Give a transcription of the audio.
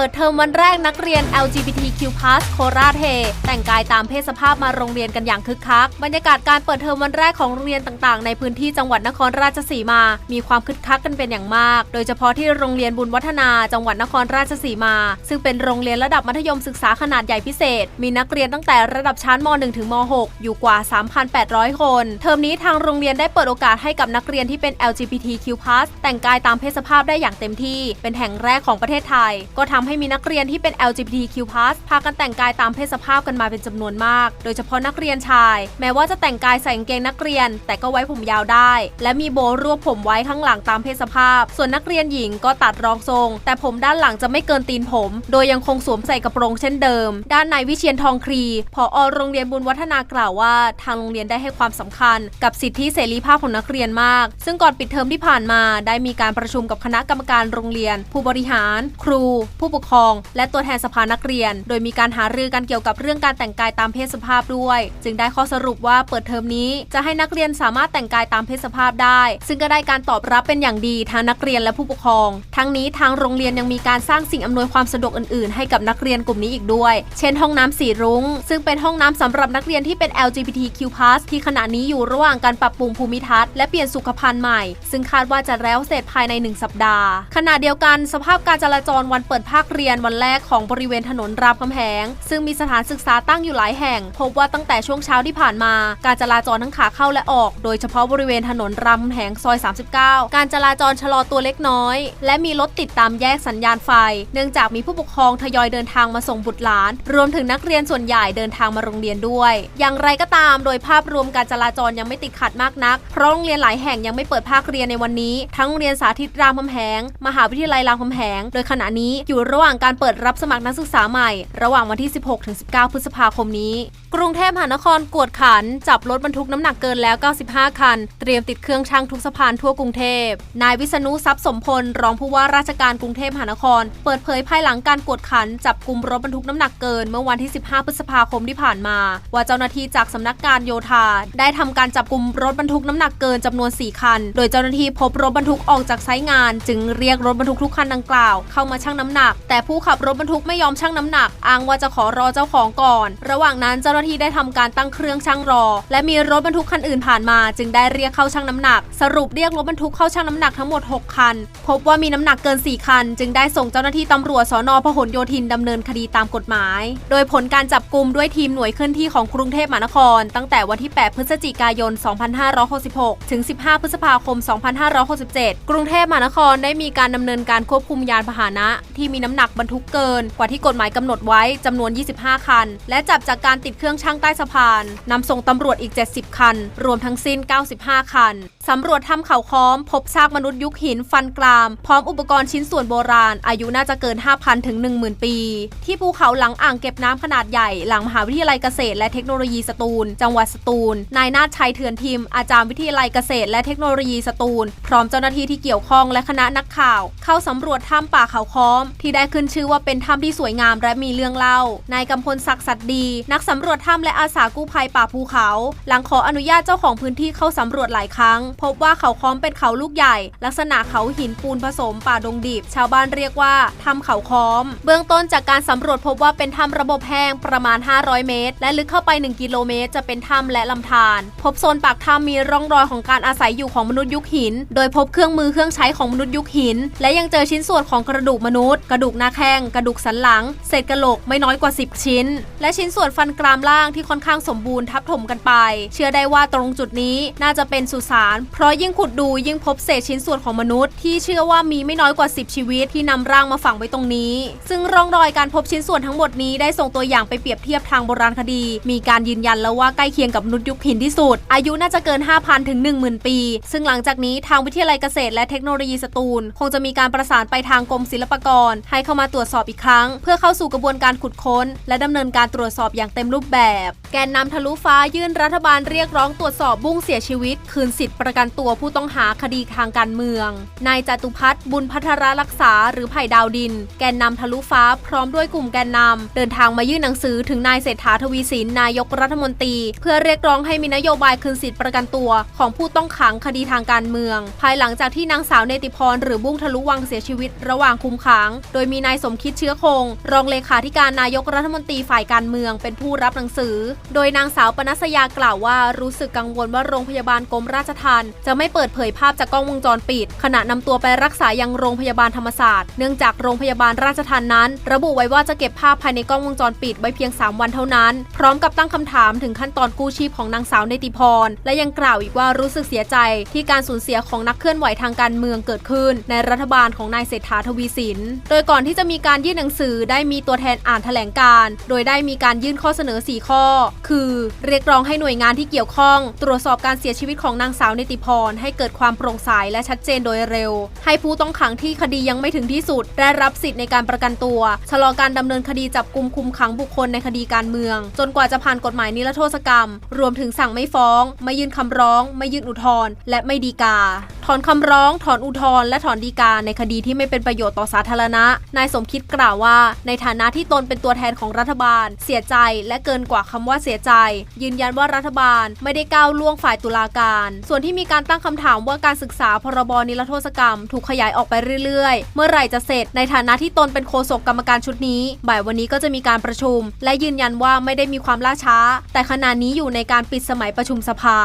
ปิดเทอมวันแรกนักเรียน LGBTQ+ โคราชเฮแต่งกายตามเพศสภาพมาโรงเรียนกันอย่างคึกคัก บรรยากาศการเปิดเทอมวันแรกของโรงเรียนต่างๆ ในพื้นที่จังหวัดนครราชสีมา มีความคึกคักกันเป็นอย่างมาก โดยเฉพาะที่โรงเรียนบุญวัฒนาจังหวัดนครราชสีมา ซึ่งเป็นโรงเรียนระดับมัธยมศึกษาขนาดใหญ่พิเศษ มีนักเรียนตั้งแต่ระดับชั้นม .1 ถึงม .6 อยู่กว่า 3,800 คน เทอมนี้ทางโรงเรียนได้เปิดโอกาสให้กับนักเรียนที่เป็น LGBTQ+ แต่งกายตามเพศสภาพได้อย่างเต็มที่ เป็นแห่งแรกของประเทศไทย ก็ทำใให้มีนักเรียนที่เป็น LGBTQ+ พากันแต่งกายตามเพศสภาพกันมาเป็นจำนวนมาก โดยเฉพาะนักเรียนชาย แม้ว่าจะแต่งกายใส่กางเกงนักเรียน แต่ก็ไว้ผมยาวได้ และมีโบรวบผมไว้ข้างหลังตามเพศสภาพ ส่วนนักเรียนหญิงก็ตัดรองทรง แต่ผมด้านหลังจะไม่เกินตีนผม โดยยังคงสวมใส่กระโปรงเช่นเดิม ด้านนายวิเชียนทองครีผอโรงเรียนบุญวัฒนากล่าวว่า ทางโรงเรียนได้ให้ความสำคัญ กับสิทธิเสรีภาพของนักเรียนมาก ซึ่งก่อนปิดเทอมที่ผ่านมา ได้มีการประชุมกับคณะกรรมการโรงเรียน ผู้บริหาร ครู ผู้ปกครอง และตัวแทนสภานักเรียน โดยมีการหารือกันเกี่ยวกับเรื่องการแต่งกายตามเพศสภาพด้วย จึงได้ข้อสรุปว่าเปิดเทอมนี้จะให้นักเรียนสามารถแต่งกายตามเพศสภาพได้ ซึ่งก็ได้การตอบรับเป็นอย่างดีทั้งนักเรียนและผู้ปกครอง ทั้งนี้ทางโรงเรียนยังมีการสร้างสิ่งอำนวยความสะดวกอื่นๆ ให้กับนักเรียนกลุ่มนี้อีกด้วย เช่น ห้องน้ำสีรุง้ง ซึ่งเป็นห้องน้ำสำหรับนักเรียนที่เป็น LGBTQ+ ที่ขณะนี้อยู่ระหว่างการปรับปรุงภูมิทัศน์และเปลี่ยนสุขภัณฑ์ใหม่ ซึ่งคาดว่าจะแล้วเสร็จภายใน 1 สัปดาห์ ขณะเดียวกันสภาพการจราจรวันเปิดภาคเรียนวันแรกของบริเวณถนนรามคำแหง ซึ่งมีสถานศึกษาตั้งอยู่หลายแห่ง พบว่าตั้งแต่ช่วงเช้าที่ผ่านมา การจราจรทั้งขาเข้าและออก โดยเฉพาะบริเวณถนนรามคำแหงซอย 39 การจราจรชะลอตัวเล็กน้อย และมีรถติดตามแยกสัญญาณไฟ เนื่องจากมีผู้ปกครองทยอยเดินทางมาส่งบุตรหลาน รวมถึงนักเรียนส่วนใหญ่เดินทางมาโรงเรียนด้วย อย่างไรก็ตาม โดยภาพรวมการจราจรยังไม่ติดขัดมากนัก เพราะโรงเรียนหลายแห่งยังไม่เปิดภาคเรียนในวันนี้ ทั้งโรงเรียนสาธิตรามคำแหง มหาวิทยาลัยรามคำแหง โดยขณะนี้อยู่ระหว่างการเปิดรับสมัครนักศึกษาใหม่ ระหว่างวันที่ 16-19 พฤษภาคมนี้ กรุงเทพมหานครกวดขัน จับรถบรรทุกน้ำหนักเกินแล้ว 95 คัน เตรียมติดเครื่องชั่งทุกสะพานทั่วกรุงเทพ นายวิษณุทรัพย์สมพล รองผู้ว่าราชการกรุงเทพมหานคร เปิดเผยภายหลังการกวดขัน จับกลุ่มรถบรรทุกน้ำหนักเกิน เมื่อวันที่ 15 พฤษภาคมที่ผ่านมา ว่าเจ้าหน้าที่จากสำนักงานโยธาได้ทำการจับกลุ่มรถบรรทุกน้ำหนักเกินจำนวน 4 คัน โดยเจ้าหน้าที่พบรถบรรทุกออกจากไซต์งาน จึงเรียกรถบรรทุกทุกคันดังกล่าวเข้ามาชั่งน้ำหนัก แต่ผู้ขับรถบรรทุกไม่ยอมชั่งน้ำหนัก อ้างว่าจะขอรอเจ้าของก่อน ระหว่างนั้นเจ้าหน้าที่ได้ทำการตั้งเครื่องชั่งรอ และมีรถบรรทุกคันอื่นผ่านมา จึงได้เรียกเข้าชั่งน้ำหนัก สรุปเรียกรถบรรทุกเข้าชั่งน้ำหนักทั้งหมด 6 คัน พบว่ามีน้ำหนักเกิน 4 คัน จึงได้ส่งเจ้าหน้าที่ตำรวจสอนอพหลโยธินดำเนินคดีตามกฎหมาย โดยผลการจับกลุ่มด้วยทีมหน่วยเคลื่อนที่ของกรุงเทพมหานคร ตั้งแต่วันที่ 8 พฤศจิกายน 2566 ถึง 15 พฤษภาคม 2567 กรุงเทพมหานครได้มีการดำเนินการควบคุมยานพาหนะที่มีน้ำหนักนักบรรทุกเกิน กว่าที่กฎหมายกำหนดไว้จำนวน 25 คัน และจับจากการติดเครื่องช่างใต้สะพานนำส่งตำรวจอีก 70 คัน รวมทั้งสิ้น 95 คันสำรวจถ้ำเขาค้อม พบซากมนุษย์ยุคหินฟันกราม พร้อมอุปกรณ์ชิ้นส่วนโบราณ อายุน่าจะเกิน 5,000 ถึง 10,000 ปี ที่ภูเขาหลังอ่างเก็บน้ำขนาดใหญ่ หลังมหาวิทยาลัยเกษตรและเทคโนโลยีสตูล จังหวัดสตูล นายนาฏชัยเถื่อนทิม อาจารย์วิทยาลัยเกษตร และเทคโนโลยีสตูล พร้อมเจ้าหน้าที่ที่เกี่ยวข้องและคณะนักข่าว เข้าสำรวจถ้ำป่าเขาค้อม ที่ได้ขึ้นชื่อว่าเป็นถ้ำที่สวยงามและมีเรื่องเล่า นายกำพลศักดิ์สัตย์ดี นักสำรวจถ้ำและอาสากู้ภัยป่าภูเขา หลังขออนุญาตเจ้าของพื้นที่เข้าสำรวจหลายครั้งพบว่าเขาค้อมเป็นเขาลูกใหญ่ ลักษณะเขาหินปูนผสมป่าดงดิบ ชาวบ้านเรียกว่าถ้ำเขาค้อม เบื้องต้นจากการสำรวจพบว่าเป็นถ้ำระบบแห้งประมาณ 500 เมตร และลึกเข้าไป 1 กิโลเมตร จะเป็นถ้ำและลำธารพบโซนปากถ้ำมีร่องรอยของการอาศัยอยู่ของมนุษย์ยุคหิน โดยพบเครื่องมือเครื่องใช้ของมนุษย์ยุคหิน และยังเจอชิ้นส่วนของกระดูกมนุษย์ กระดูกหน้าแข้งกระดูกสันหลัง เศษกระโหลกไม่น้อยกว่า 10 ชิ้น และชิ้นส่วนฟันกรามล่างที่ค่อนข้างสมบูรณ์ทับถมกันไป เชื่อได้ว่าตรงจุดนี้น่าจะเป็นสุสานเพราะยิ่งขุดดูยิ่งพบเศษชิ้นส่วนของมนุษย์ที่เชื่อว่ามีไม่น้อยกว่า 10 ชีวิตที่นำร่างมาฝังไว้ตรงนี้ ซึ่งร่องรอยการพบชิ้นส่วนทั้งหมดนี้ได้ส่งตัวอย่างไปเปรียบเทียบทางโบราณคดี มีการยืนยันแล้วว่าใกล้เคียงกับมนุษย์ยุคหินที่สุด อายุน่าจะเกิน 5,000 ถึง 10,000 ปี ซึ่งหลังจากนี้ทางวิทยาลัยเกษตรและเทคโนโลยีสตูล คงจะมีการประสานไปทางกรมศิลปากร ให้เข้ามาตรวจสอบอีกครั้ง เพื่อเข้าสู่กระบวนการขุดค้น และดำเนินการตรวจสอบอย่างเต็มรูปแบบ แกนนำทะลุฟ้ายื่นรัฐบาลเรียกร้องตรวจสอบบุ้งเสียชีวิต คืนสิทธิประประกันตัวผู้ต้องหาคดีทางการเมือง นายจตุพัฒน์บุญพัทรรักษาหรือไผ่ดาวดิน แกนนำทะลุฟ้าพร้อมด้วยกลุ่มแกนนำเดินทางมายื่นหนังสือถึงนายเศรษฐาทวีสินนายกรัฐมนตรี เพื่อเรียกร้องให้มีนโยบายคืนสิทธิประกันตัวของผู้ต้องขังคดีทางการเมือง ภายหลังจากที่นางสาวเนติพรหรือบุ้งทะลุวังเสียชีวิตระหว่างคุมขัง โดยมีนายสมคิดเชื้อคง รองเลขาธิการนายกรัฐมนตรีฝ่ายการเมือง เป็นผู้รับหนังสือ โดยนางสาวปนัสยากล่าวว่ารู้สึกกังวลว่าโรงพยาบาลกรมราชทัณฑ์จะไม่เปิดเผยภาพจากกล้องวงจรปิด ขณะนำตัวไปรักษายังโรงพยาบาลธรรมศาสตร์ เนื่องจากโรงพยาบาลราชทัณฑ์นั้น ระบุไว้ว่าจะเก็บภาพภายในกล้องวงจรปิดไว้เพียง 3 วันเท่านั้น พร้อมกับตั้งคำถามถึงขั้นตอนกู้ชีพของนางสาวเนติพร และยังกล่าวอีกว่ารู้สึกเสียใจที่การสูญเสียของนักเคลื่อนไหวทางการเมืองเกิดขึ้น ในรัฐบาลของนายเศรษฐาทวีสิน โดยก่อนที่จะมีการยื่นหนังสือได้มีตัวแทนอ่านแถลงการโดยได้มีการยื่นข้อเสนอ 4 ข้อ คือ เรียกร้องให้หน่วยงานที่เกี่ยวข้อง ตรวจสอบการเสียชีวิตของนางสาวเนติพรให้เกิดความโปร่งใสและชัดเจนโดยเร็ว ให้ผู้ต้องขังที่คดียังไม่ถึงที่สุด ได้รับสิทธิ์ในการประกันตัว ชะลอการดำเนินคดีจับกลุมคุมขังบุคคลในคดีการเมือง จนกว่าจะผ่านกฎหมายนิรโทษกรรม รวมถึงสั่งไม่ฟ้อง ไม่ยื่นคำร้อง ไม่ยื่นอุทธรณ์และไม่ดีกา อนคำร้อง ถอนอุทธรณ์และถอนดีกาในคดีที่ไม่เป็นประโยชน์ต่อสาธารณะ นายสมคิดกล่าวว่า ในฐานะที่ตนเป็นตัวแทนของรัฐบาล เสียใจและเกินกว่าคำว่าเสียใจ ยืนยันว่ารัฐบาลไม่ได้ก้าวล่วงฝ่ายตุลาการ ส่วนที่มีการตั้งคำถามว่าการศึกษาพรบนิรโทษกรรม ถูกขยายออกไปเรื่อยๆ เมื่อไหร่จะเสร็จ ในฐานะที่ตนเป็นโฆษกกรรมการชุดนี้ บ่ายวันนี้ก็จะมีการประชุม และยืนยันว่าไม่ได้มีความล่าช้า แต่ขณะนี้อยู่ในการปิดสมัยประชุมสภา